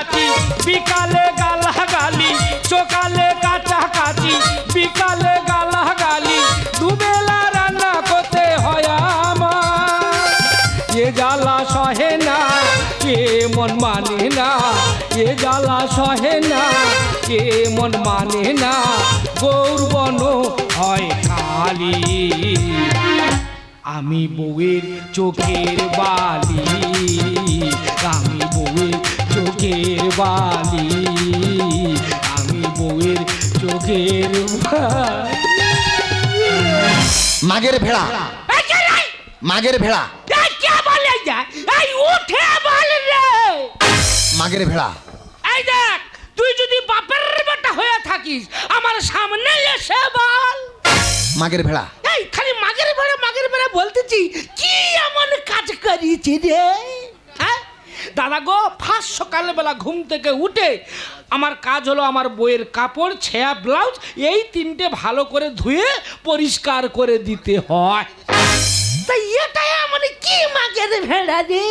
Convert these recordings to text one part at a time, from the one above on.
কাচি বিকালে গালাগালি, সকালে কাঁচা কাচি বিকালে গালাগালি, দুবেলা রান্না করতে হয় আমার। এ জ্বালা সহে না কে মন মানে না, এ জ্বালা সহে না কে মন মানে না গৌরবন হয় খালি। আমি বউয়ের চোখের বালি, আমি বউয়ের বালি আমি বউয়ের চোখের মাগের ভেড়া? মাগের ভেড়া। এই কে বলে যা? এই উঠে বল রে। মাগের ভেড়া। এই দেখ তুই যদি বাপের বেটা হয়ে থাকিস আমার সামনে এসে বল। মাগের ভেড়া। এই খালি মাগের বেড়ে মাগের বেড়ে বলতেছি কি এমন কাজ করিয়েছি রে? হ্যাঁ? দাদা গো ফার্স্ট সকালবেলা ঘুম থেকে উঠে আমার কাজ হলো আমার বইয়ের কাপড় ছেঁয়া ব্লাউজ এই তিনটে ভালো করে ধুয়ে পরিষ্কার করে দিতে হয়। তাই এটাই আমার কি মাগের ভেড়া রে?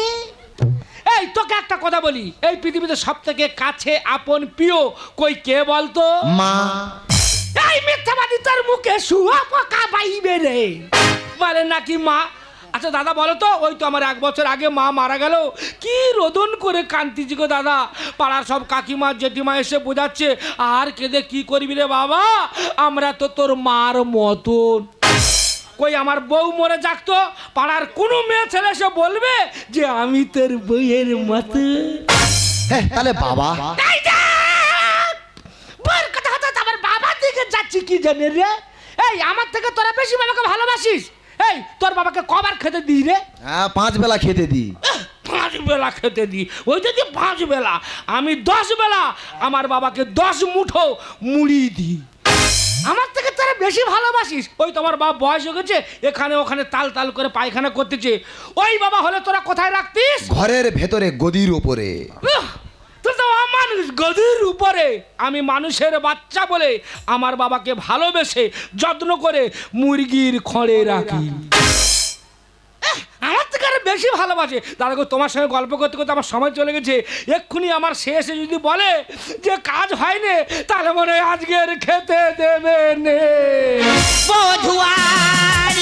এই তোকে একটা কথা বলি এই পৃথিবীতে সব থেকে কাছে আপন প্রিয় কই কে বলতো? মা। এই মিথ্যাবাদী তোর মুখে শুয়া পোকা পাইবে রে। বলে নাকি মা আচ্ছা দাদা বলো তো ওই তো আমার এক বছর আগে মা মারা গেল। কি রোদন করে কান্তিজি গো দাদা? পাড়ার সব কাকিমা জেঠিমা এসে বোঝাচ্ছে আর কেঁদে কি করবি রে বাবা? আমরা তো তোর মার মতন। কই আমার বউ মরে যাকতো পাড়ার কোনো মেয়ে ছেলে সে বলবে যে আমি তোর বইয়ের মতো। হ্যাঁ তাহলে বাবা? কথা হঠাৎ আমার বাবার দিকে যাচ্ছি কি জানে রে? এই আমার থেকে তোরা বেশি বাবাকে ভালোবাসিস? এই তোর বাবাকে কবার খেতে দিস রে? হ্যাঁ পাঁচ বেলা খেতে দি পাঁচ বেলা খেতে দিই। ওই যদি পাঁচ বেলা। আমি দশ বেলা আমার বাবাকে দশ মুঠো মুড়ি দিই। আমার থেকে তোরা বেশি ভালোবাসিস। ওই তোমার বাবা বয়স হয়ে গেছে এখানে ওখানে তাল তাল করে পায়খানা করতেছে। ওই বাবা হলে তোরা কোথায় রাখতিস? ঘরের ভেতরে গদির ওপরে। অমানুষ গদির উপরে আমি মানুষের বাচ্চা বলে আমার বাবাকে ভালোবেসে যত্ন করে মুরগির খড়ে রাখি। আমার থেকে আরও বেশি ভালোবাসে। দাদা গো তোমার সঙ্গে গল্প করতে করতে আমার সময় চলে গেছে। এক্ষুনি আমার শেষে যদি বলে যে কাজ হয়নি তাহলে মনে হয় আজকের খেতে দেবে নে। বধুয়ার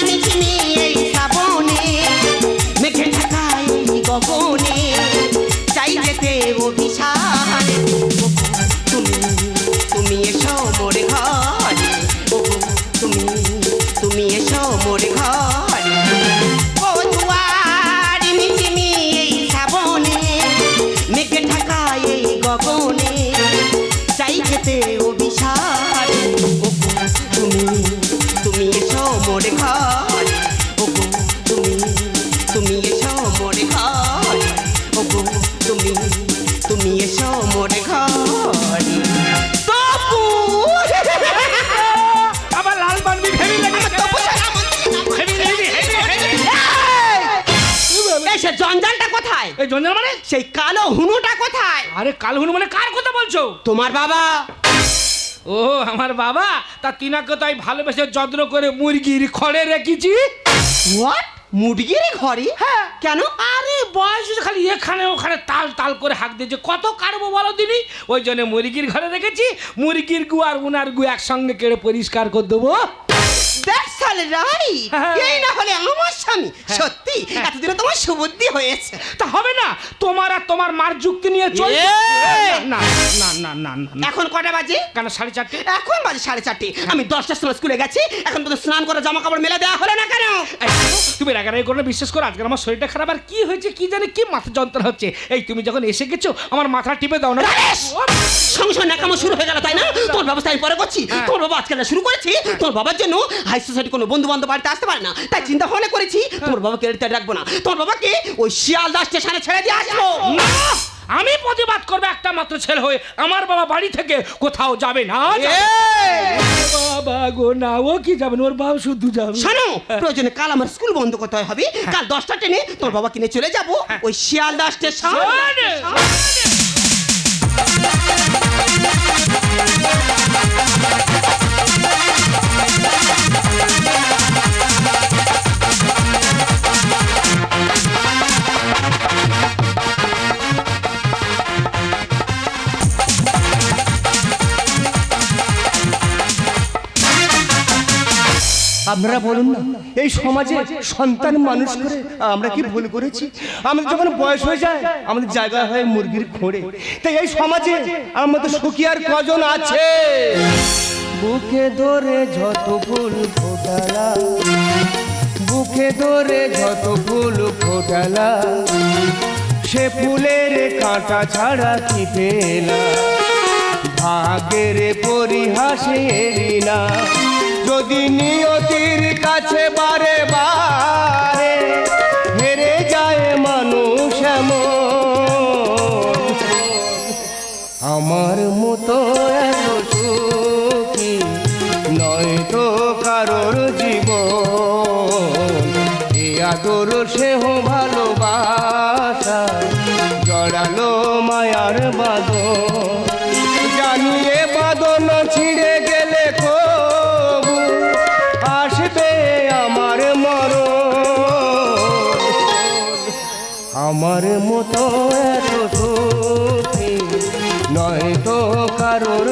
জঞ্জাল মানে? সেই কালো হুনুটা কোথায়? আরে কালহুন মানে কার কথা বলছো? তোমার বাবা। ও আমার বাবা? তা তিনাকে তাই ভালোবেসে যত্ন করে মুরগির খড়ে রেখেছি। হোয়াট মুরগির ঘরে হ্যাঁ। কেন? আরে বয়স খালি এখানে ওখানে তাল তাল করে হাঁক দিয়েছে কত কাটবো বলো দিনই ওই জন্য মুরগির ঘরে রেখেছি। মুরগির গু আর উনার গু একসঙ্গে কেড়ে পরিষ্কার করে দেবো। অল রাইট হ্যাঁ। এই না হলে আমার স্বামী। সত্যি এতদিনে তোমার সুবুদ্ধি হয়েছে। তা হবে না। তোমার আর তোমার মার যুক্তি নিয়ে চল না না না না এখন কটা বাজে? কেন সাড়ে চারটে? এখন বাজে সাড়ে চারটে। আমি দশটার সময় স্কুলে গেছি। এখন তো স্নান করে জামা কাপড় মেলে দেওয়া হলো না কেন? তুমি রাগারাগি করে বিশ্বাস করো আজকে আমার শরীরটা খারাপ। আর কি হয়েছে কি জানি কি মাথা যন্ত্রণা হচ্ছে। এই তুমি যখন এসে গেছো আমার মাথা টিপে দাও না। সংসার নাকামো শুরু হয়ে গেল তাই না? তোর ব্যবস্থা আমি পরে করছি। হ্যাঁ। তোর বাবা আজকে শুরু করেছি। তোর বাবার জন্য হাই সোসাইটি কোনো বন্ধু বান্ধব বাড়িতে আসতে পারে না। তাই চিন্তা ভাবনা করেছি তোর বাবাকে এড়িতে রাখব না। তোর বাবাকে ওই শিয়ালদা স্টেশনে ছেড়ে দিয়ে আসব। না আমি প্রতিবাদ করব একটা মাত্র ছেলে হয়ে। আমার বাবা বাড়ি থেকে কোথাও যাবে না বাবা গো না ও কি যাবেন ওর বাবা শুধু যাবে। শোনো প্রয়োজনে কাল আমার স্কুল বন্ধ করতে হবে? কাল দশটা ট্রেনে তোর বাবা কিনে চলে যাব ওই শিয়ালদা স্টেশন। শোন! আপনারা বলুন না, এই সমাজে সন্তান মানুষ করে আমরা কি ভুল করেছি? আমাদের যখন বয়স হয়ে যায়, আমাদের জায়গা হয় মুরগির খোঁড়ে। তাই এই সমাজে আমাদের সুখী আর কজন আছে? বুকে ধরে যত ফুল ফোটালা, বুকে ধরে যত ফুল ফোটালা, সে ফুলের কাঁটা ছাড়া কি পেলা? ভাগের পরিহাসে না। যদি নিয়তির কাছে বারে বারে হেরে যায় মানুষ। আমার মতো এত সুখী নয় তো কারোর জীবন এ আদর সেহ ভালোবাসা কারোর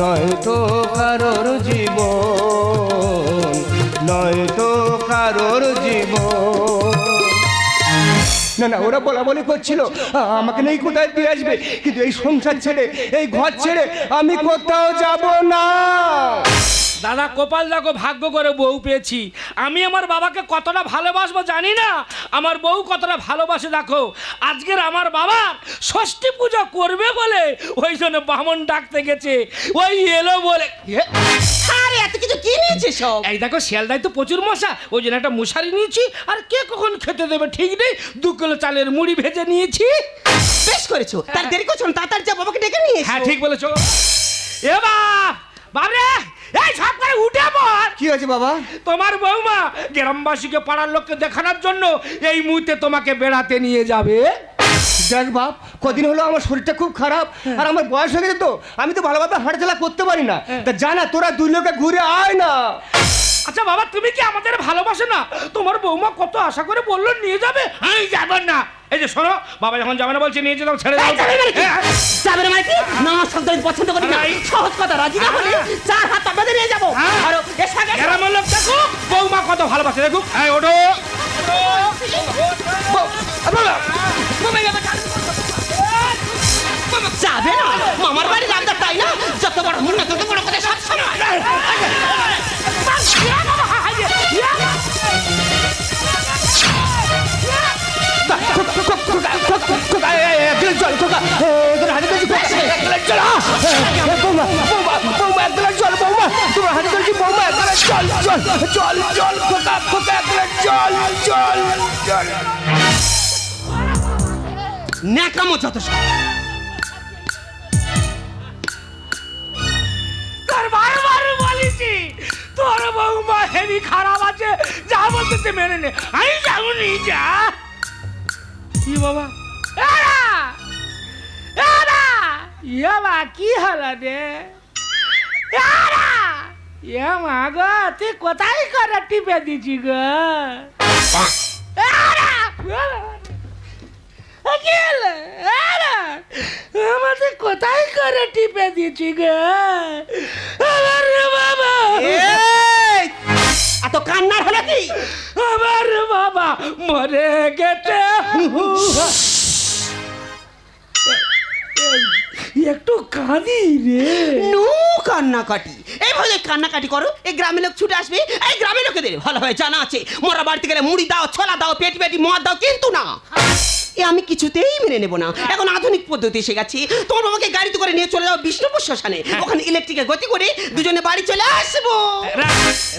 নয় তো কারোর জীবন নয় তো কারোর জীবন। না না, ওরা বলা বলি করছিল, আমাকে নেই কোথায় দিয়ে আসবে? কিন্তু এই সংসার ছেড়ে, এই ঘর ছেড়ে আমি কোথাও যাব না। দাদা কপাল দেখো ভাগ্য করে বউ পেয়েছি। আমি আমার বাবাকে কতটা ভালোবাসবো জানি না? আমার বউ কতটা ভালোবাসে দেখো। আজকের আমার বাবা ষষ্ঠী পূজা করবে বলে ওই জন্য বামন ডাকতে গেছে। ওই এলো বলে আরে এত কিছু কি নিয়েছে সব? এই দেখো শিয়ালদায় তো প্রচুর মশা। ওই জন্য একটা মশারি নিয়েছি। আর কে কখন খেতে দেবে ঠিক নেই। দু কিলো চালের মুড়ি ভেজে নিয়েছি। বেশ করেছ। তার দেরি করছ তাড়াতাড়ি যা বাবাকে ডেকে নিয়ে হ্যাঁ ঠিক বলেছ। এ বাপ বাবরে এই সব করে উঠে পড়। কি হয়েছে বাবা? তোমার বৌমা গ্রামবাসীকে পাড়ার লোককে দেখানোর জন্য এই মুহূর্তে তোমাকে বেড়াতে নিয়ে যাবে। দেখ বাপ কদিন হলো আমার শরীরটা খুব খারাপ আর আমার বয়স হয়ে গেছে তো আমি তো ভালোভাবে হাঁটাচলা করতে পারি না। তা জানা তোরা দুই লোকে ঘুরে আয় না। আচ্ছা বাবা তুমি কি আমাদের ভালোবাসো না? তোমার বৌমা কত আশা করে বলল নিয়ে যাবে? আমি যাবেন না। এই যে শোনো বাবা যখন যাবে না বলছে নিয়ে যেতাম ছেড়ে দাও। না শব্দ আমি পছন্দ করি না। সহজ কথা রাজি না হলে চার হাত বেঁধে নিয়ে যাব। হ্যাঁ। আর এর সঙ্গে গ্রামের লোক দেখো বৌমা কত ভালোবাসে দেখুক এই ওঠো। যাবে না। মামার বাড়ি রামদার তাই না? যত বড় মুখ না তত বড় কথা সব শোনো। জল জল খোকা খোকা। তোর বারবার বলেছি বৌমা হেভি খারাপ আছে, যা বলতেছে মেনে নে। আমি যাবনি যা। কি বাবা? এরা! এরা! ইয়াবা কি হলো রে? এরা! এ মা গো তুই কোথায় করে টিপে দিছি গো? আমাদের কোথায় করে টিপে দিছি গো? আমার বাবা! এত কান্নার হলো কি? আমার বাবা মরে গেছে। একটু কাঁদি রে। নু কান্নাকাটি। এইভাবে কান্নাকাটি করো, এই গ্রামের লোক ছুটে আসবে, এই গ্রামের লোকেদের হয়, জানা আছে। মরা বাড়িতে গেলে মুড়ি দাও, ছোলা দাও, পেটি পেটি মদ দাও, কিন্তু না। এ আমি কিছুতেই মেনে নেব না। এখন আধুনিক পদ্ধতি এসে গেছে তোমার বাবাকে গাড়িতে করে নিয়ে চলে যাও বিষ্ণুপুর শ্মশানে। ওখানে ইলেকট্রিকের গতি করে দুজনে বাড়ি চলে আসব।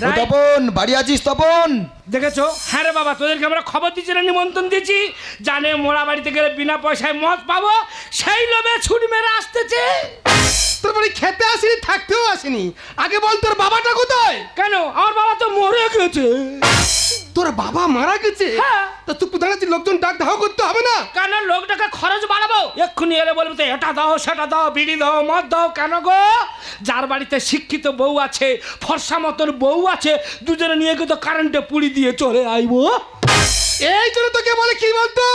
ও তপন বাড়ি আছিস তপন? দেখেছ? হ্যাঁ রে বাবা তোদেরকে আমরা খবর দিচ্ছি না নিমন্ত্রণ দিচ্ছি জানে মোড়া বাড়িতে গেলে বিনা পয়সায় মদ পাবো সেই লোভে ছুটি মেরে আসতেছে। তোর বাড়ি খেতে আসেনি থাকতেও আসেনি। আগে বল তোর বাবাটা কোথায়? কেন? আমার বাবা তো মরে গেছে। তোর বাবা মারা গেছে? হ্যাঁ। তা তুই প্রধান লোকজন ডাক ধাও করতে হবে না? কেন লোকটাকে খরচ বাড়াবো? এক্ষুনি এলে বলব তো এটা দাও সেটা দাও বিড়ি দাও মদ দাও কেন গো? যার বাড়িতে শিক্ষিত বউ আছে ফর্সা মতন বউ আছে দুজনে নিয়ে গিয়ে তো কারেন্টে পুড়ি দিয়ে চলে আইবো। এই জন্য তোকে বলে কি বলতো?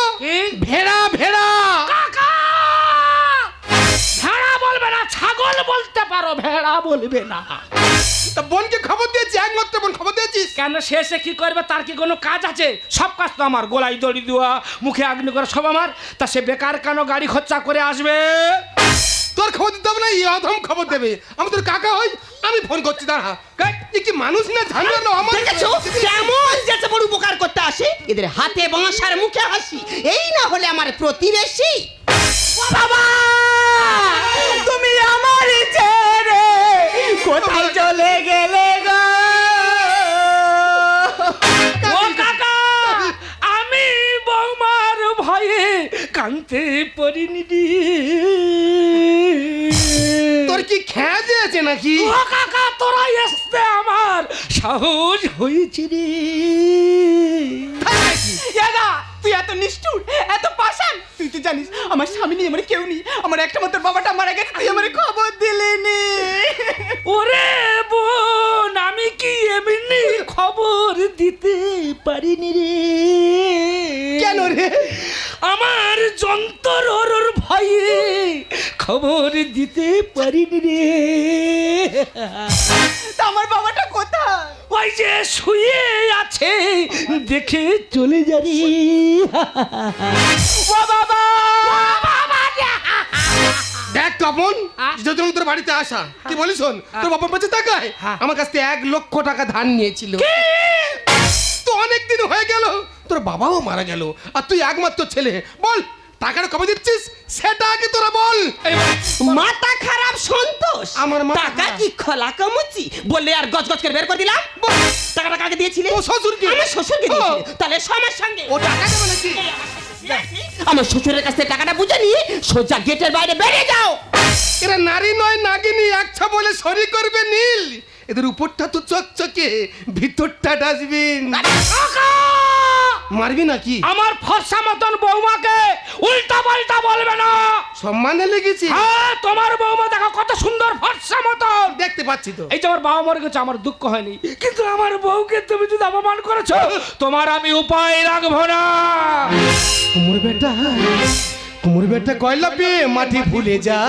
ভেড়া ভেড়া। কাকা! পারো ভেড়া বলবে না। তা বোনকে খবর দিয়েছি একমাত্র বোন খবর দিয়েছিস? কেন শেষে কি করবে? তার কি কোনো কাজ আছে? সব কাজ তো আমার গোলায় দড়ি দেওয়া মুখে আগ্নি করা সব আমার। তা সে বেকার কেন গাড়ি খরচা করে আসবে? তোর খবর দিতে হবে না এই অধম খবর দেবে। আমি তোর কাকা হই আমি ফোন করছি দাঁড়া। কাক, এ কি মানুষ না ঝামেলা না আমার কেমন যেতে বড় উপকার করতে আসে এদের হাতে বাঁশ আর মুখে হাসি। এই না হলে আমার প্রতিবেশী বাবা! তুমি আমার ছেড়ে কোথায় চলে গেলে গো? আমি বৌমার ভয়ে কানতে পারিনি তোর কি খেয়া দিয়েছে নাকি? ও কাকা তোরা এসতে আমার সাহস হয়েছে রে। তুই এত নিষ্ঠুর এত পাষাণ। তুই তো জানিস আমার স্বামী নিয়ে আমার কেউ নেই। আমার একটা মাত্র বাবাটা মারা গেছে তুই আমার খবর দিলি নি। ওরে বোন আমি কি এমনি খবর দিতে পারিনি রে? কেন রে? আমার যন্তর ওর ভয়ে খবর দিতে পারিনি রে। তা আমার বাবাটা কোথায়? ওই যে শুয়ে আছে দেখে চলে যারি ও বাবা! দেখ তপন আহ? যদি তোর বাড়িতে আসা কি বলিস শোন? তোর বাবা বেঁচে তাকায় হ্যাঁ। আমার কাছ থেকে এক লক্ষ টাকা ধার নিয়েছিল। তো অনেক দিন হয়ে গেল তোর বাবাও মারা গেল আর তুই একমাত্র ছেলে। বল টাকাটা কবে দিচ্ছিস? সেটা আগে তোরা বল। মাথা খারাপ সন্তোষ। আমার টাকা কি খোলা কামুচি? বললে আর গজ গজ করে বের করে দিলাম। টাকাটা কাকে দিয়েছিলে? ও শ্বশুরকে। আমার শ্বশুরকে ও। দিয়েছিলে তাহলে সবার সঙ্গে। ও টাকা দেবে নাকি? আমার শ্বশুরের কাছ থেকে টাকাটা বুঝে নিয়ে সোজা গেটের বাইরে বেরিয়ে যাও। এরা নারী নয় নাগিনী একছা বলে সরি করবে নীল। এদের উপরটা তো চকচকে ভিতরটা ডাস্টবিন। মারবি নাকি? আমার ফর্সা মতন বৌমাকে উল্টা পাল্টা বলবে না। সম্মানে লেগেছি। হ্যাঁ তোমার বৌমা দেখো কত সুন্দর ফর্সা মতন। দেখতে পাচ্ছি তো। এই যে আমার বাবা মরে গেছে আমার দুঃখ হয়নি। কিন্তু আমার বউকে তুমি যদি অপমান করেছ তোমার আমি উপায় রাখব না। কুমুর বেটা কুমুর বেটা কয়লা পেয়ে মাটি ভুলে যা।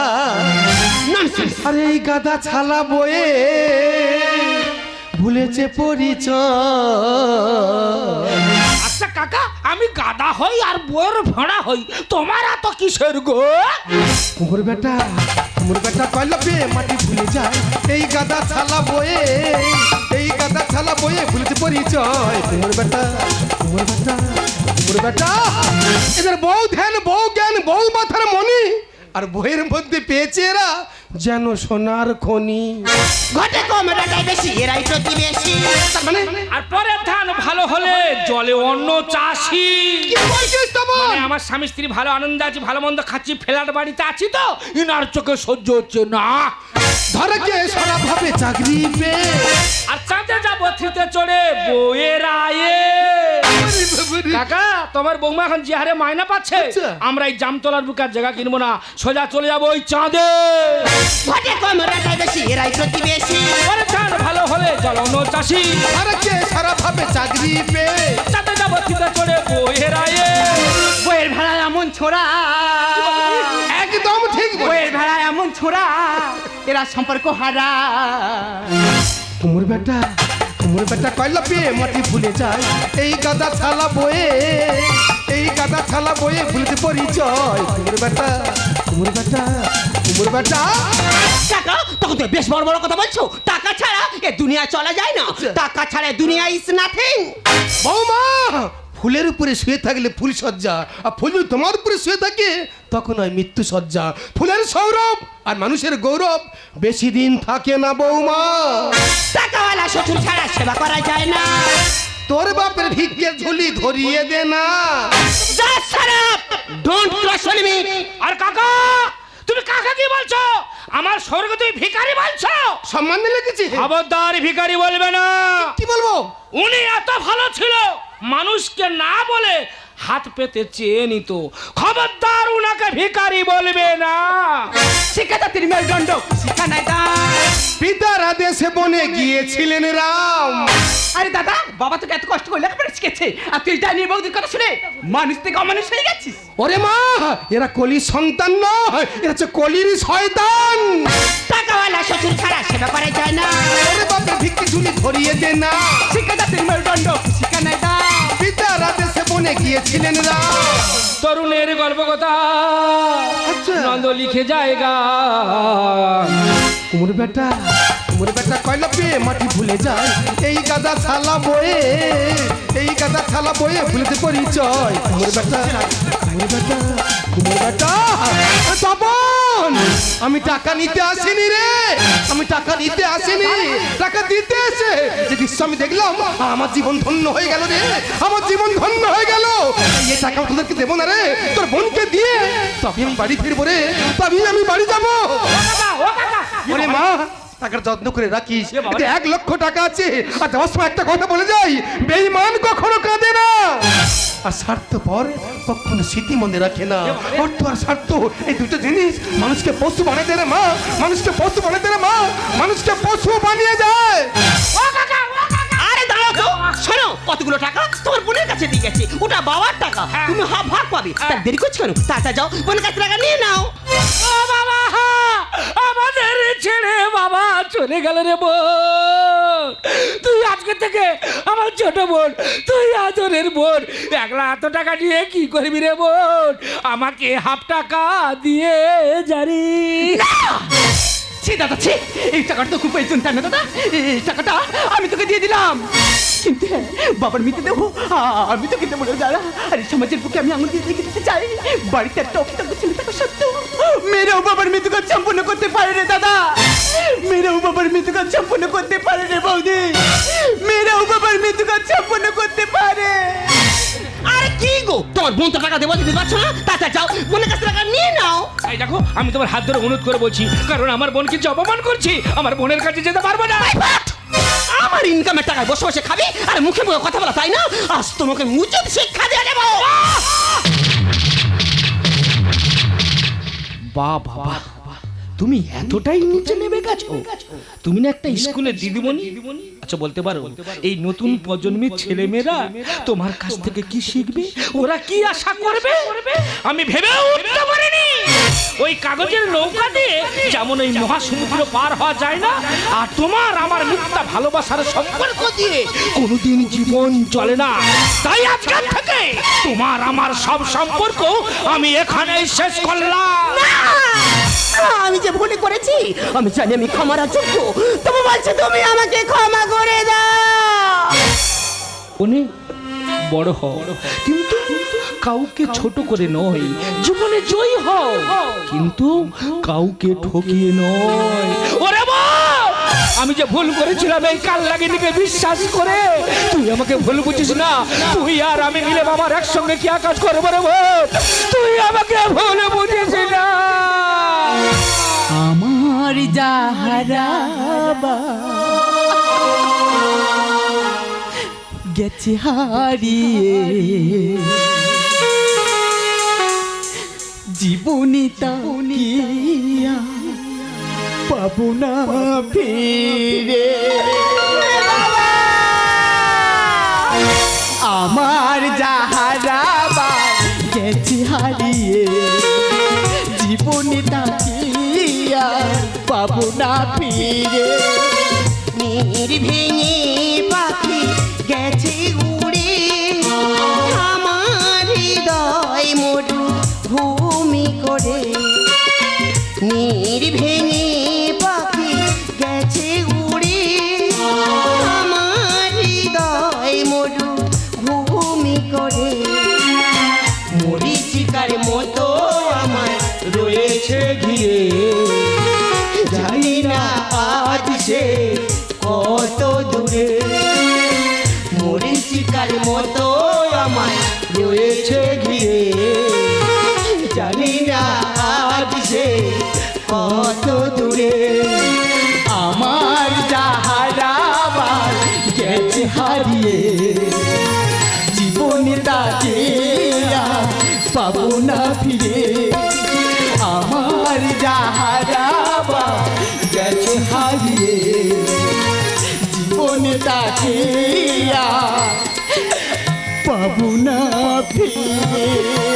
আরে এই গাদা ছালা বয়ে ভুলেছে পরিচয়। আচ্ছা কাকা, আমি গাদা হই আর বউয়ের ভেড়া হই, তোমার এত কিসের গো? কুমুর বেটা কুমুর বেটা পেয়ে মাটি ভুলে যায়। এই গাদা ছালা বয়ে, এই গাদা ছালা বয়ে ভুলেছে পরিচয়। কুমুর বেটা কুমুর বেটা কুমুর বেটা, এদের বউ ধ্যান, বউ জ্ঞান, বউ মাথার মনি আর বইয়ের মধ্যে পেয়েছে এরা যেন সোনার খনি। ঘটে কম এটাই বেশি এরাই প্রতিবেশী তার মানে আর পরে ধান ভালো হলে জলে অন্য চাষি। কি বলছিস তপন মানে আমার স্বামী স্ত্রী ভালো আনন্দ আছে ভালো মন্দ খাচ্ছি ফেলার বাড়িতে আছি তো ইনার চোখে সহ্য হচ্ছে না। ধরে কে সারা ভাবে চাকরি পেয়ে। আর চাঁদে যাব থ্রিতে চড়ে বইয়ের আয়ে। কাকা তোমার বৌমা এখন যে হারে মায়না পাচ্ছে আচ্ছা। আমরা এই জামতলার বুকার জায়গা কিনবো না সোজা চলে যাব ওই চাঁদে। ঘটে কম টাকায় বেশি এরাই প্রতিবেশী পরে ধান ভালো হলে অন্য চাষি। ধরে কে সারা ভাবে চাকরি পেয়ে। চাঁদে যাব থ্রিতে চড়ে বইয়ের আয়ে। বইয়ের ভেড়া এমন ছোড়া একদম ঠিক বলে বইয়ের ভেড়া এমন ছোড়া এরা সম্পর্ক হারা। কুমুর বেটা কুমুর বেটা কয়লা পেয়ে মাটি ভুলে যায়। এই গাদা ছালা বয়ে এই গাদা ছালা বয়ে ভুলতে পরিচয়। কুমুর বেটা কুমুর বেটা কুমুর বেটা। টাকা তখন তো বেশ বড় বড় কথা বলছো। টাকা ছাড়া এ দুনিয়া চলা যায় না। টাকা ছাড়া দুনিয়া ইজ নাথিং বৌমা ফুলের উপরে শুয়ে থাকলে ফুল সজ্জা আর ফুল যদি তোমার উপরে শুয়ে থাকে তখন হয় মৃত্যু সজ্জা। ফুলের সৌরভ আর মানুষের গৌরব বেশি দিন থাকে না বৌমা। টাকাওয়ালা শ্বশুর ছাড়া সেবা করা যায় না। তোর বাপের ভিক্ষের ঝুলি ধরিয়ে দে না। ডোন্ট ক্রস মি আর কাকা তুমি কাকা কি বলছো? আমার স্বর্গ তুমি ভিখারি বলছো? সম্মান দিয়ে লেগেছে খবরদার ভিখারি বলবে না। কি বলব? উনি এত ভালো ছিল। মানুষকে না বলে হাত পেতে চেয়ে নিত। খবরদার উনাকে ভিখারি বলবে না। শিক্ষাজাতির মেরুদণ্ড। শিক্ষা নাই তার পিতারা দেশে বনে গিয়েছিলেন রাম। আরে দাদা বাবা তোকে এত কষ্ট করে লেখাপড়া শিখেছে। আর তুই জানি বৌদির কথা শুনে মানুষ থেকে অমানুষ হয়ে গেছিস। ওরে মা এরা কলির সন্তান নয় এরা হচ্ছে কলির শয়তান। টাকাওয়ালা শ্বশুর ছাড়া সেবা করা যায় না। ওরে বাপের ভিক্ষি ঝুলি ধরিয়ে দে না। বনে তরুণের গল্পকথা আচ্ছা। নন্দ লিখে জায়গা। কুমুর বেটা কুমুর বেটা কয়লা পেয়ে মাটি ভুলে যায়? এই গাদা ছালা বয়ে এই গাদা ছালা বয়ে ভুলেতে পরিচয়। কুমুর বেটা কুমুর বেটা কুমুর বেটা তপন আমি টাকা নিতে আসিনি রে। আমি টাকা নিতে আসিনি। টাকা দিতে এসে যে দৃশ্য আমি দেখলাম আমার জীবন ধন্য হয়ে গেল রে। আমার জীবন ধন্য টাকা তোদেরকে দেবো না রে? তোর বোনকে দিয়ে তবে আমি বাড়ি ফিরবো রে। তবেই আমি বাড়ি যাব। ওরে মা টাকার যত্ন করে রাখিস। এক লক্ষ টাকা আছে। আর যাওয়ার সময় একটা কথা বলে যাই। বেইমান কখনো কাঁদে না। আর স্বার্থ পর কখনো স্মৃতি মনে রাখে না। অর্থ আর স্বার্থ এই দুটো জিনিস মানুষকে পশু বানিয়ে দেয় রে মা। মানুষকে পশু বানিয়ে দেয় রে মা। মানুষকে পশু বানিয়ে যায়। শোনো কতগুলো টাকা তোমার বোনের কাছে দিয়ে গেছে। ওটা বাবার টাকা। তুমি হাফ ভাগ পাবে। তা দেরি করছ কেন? তাড়াতাড়ি যাও বোনের কাছে টাকা নিয়ে নাও। ও বাবা আমাদের ছেড়ে বাবা চলে গেল রে বোন। তুই আজকে থেকে আমার ছোট বোন তুই আদরের বোন। একলা এত টাকা নিয়ে কি করবি রে বোন? আমাকে হাফ টাকা দিয়ে জারি ছি দাদা ছি এই টাকাটা তো খুব প্রয়োজন তাই না দাদা? এই টাকাটা আমি তোকে দিয়ে দিলাম। কিন্তু হ্যাঁ, বাবার মিতে দেবো। আমি তোকে দেবো না দাদা। আর সমাজের বুকে আমি আঙুল দিয়ে রেখে দিতে চাই। বাড়িতে একটা অপটাঙ্গ ছেলে থাকা সত্ত্বেও মেয়েরাও বাবার মৃত্যু কাজ সম্পূর্ণ করতে পারে রে দাদা। মেয়েরাও বাবার মৃত্যু কাজ সম্পূর্ণ করতে পারে রে বৌদি। মেয়েরাও বাবার মৃত্যু কাজ সম্পূর্ণ করতে পারে। আরে তোমার বোন তো টাকা দেবো দিতে পারছ না তাতে যাও বোনের কাছে টাকা নিয়ে নাও। এই দেখো আমি তোমার হাত ধরে অনুরোধ করে বলছি কারণ আমার বোনকে যে অপমান করছি আমার বোনের কাছে যেতে পারব না। আমার ইনকামের টাকায় বসে বসে খাবি আর মুখে মুখে কথা বলা তাই না? আজ তোমাকে মুচুদ শিক্ষা দিয়ে দেবো। বা বাবা তুমি এতটাই নিচে নেমে গেছো? তুমি না একটা স্কুলের দিদিমণি? আচ্ছা বলতে পারো এই নতুন প্রজন্মের ছেলে মেয়েরা তোমার কাছ থেকে কি শিখবে? ওরা কি আশা করবে? আমি ভেবেও উঠতে পারিনি। ওই কাগজের নৌকা দিয়ে যেমন ওই মহাসমুদ্র পার হওয়া যায় না আর তোমার আমার মিথ্যা ভালোবাসার সম্পর্ক দিয়ে কোনোদিন জীবন চলে না। তাই আজকের থেকে তোমার আমার সব সম্পর্ক আমি এখানেই শেষ করলাম। আমি যে ভুল করেছি, আমি জানি আমি ক্ষমার যোগ্য। তবু বলছে, তুমি আমাকে ক্ষমা করে দাও। অনেক বড় হও। কিন্তু কাউকে ছোট করে নয়, জীবনে জয়ী হও। কিন্তু কাউকে ঠকিয়ে নয়। ওরে! আমি যে ভুল করেছিলাম, এই কাল লাগিনিকে বিশ্বাস করে, তুই আমাকে ভুল বুঝিস না। তুই আর আমি মিলে বাবার একসঙ্গে কি কাজ করব রে তুই আমাকে ভুল বুঝিস না। আমার যাহারা গেছে হারিয়ে। জীবনী তাউনিয়া পাবো না ফিরে। আমার যাহারা গেছে হারিয়ে। পাবো না ফিরে। নির ভেঙে পাখি গেছে উড়ে। আমার হৃদয় মরু ভূমি করে। নির ভেঙে ঘিরে জানি না আজ কত দূরে। আমার যাহারা গেছে হারিয়ে। জীবনে তাকে পাবো না ফিরে। আমার যাহারা গেছে হারিয়ে। জীবনে তাকে পাবো না ফিরে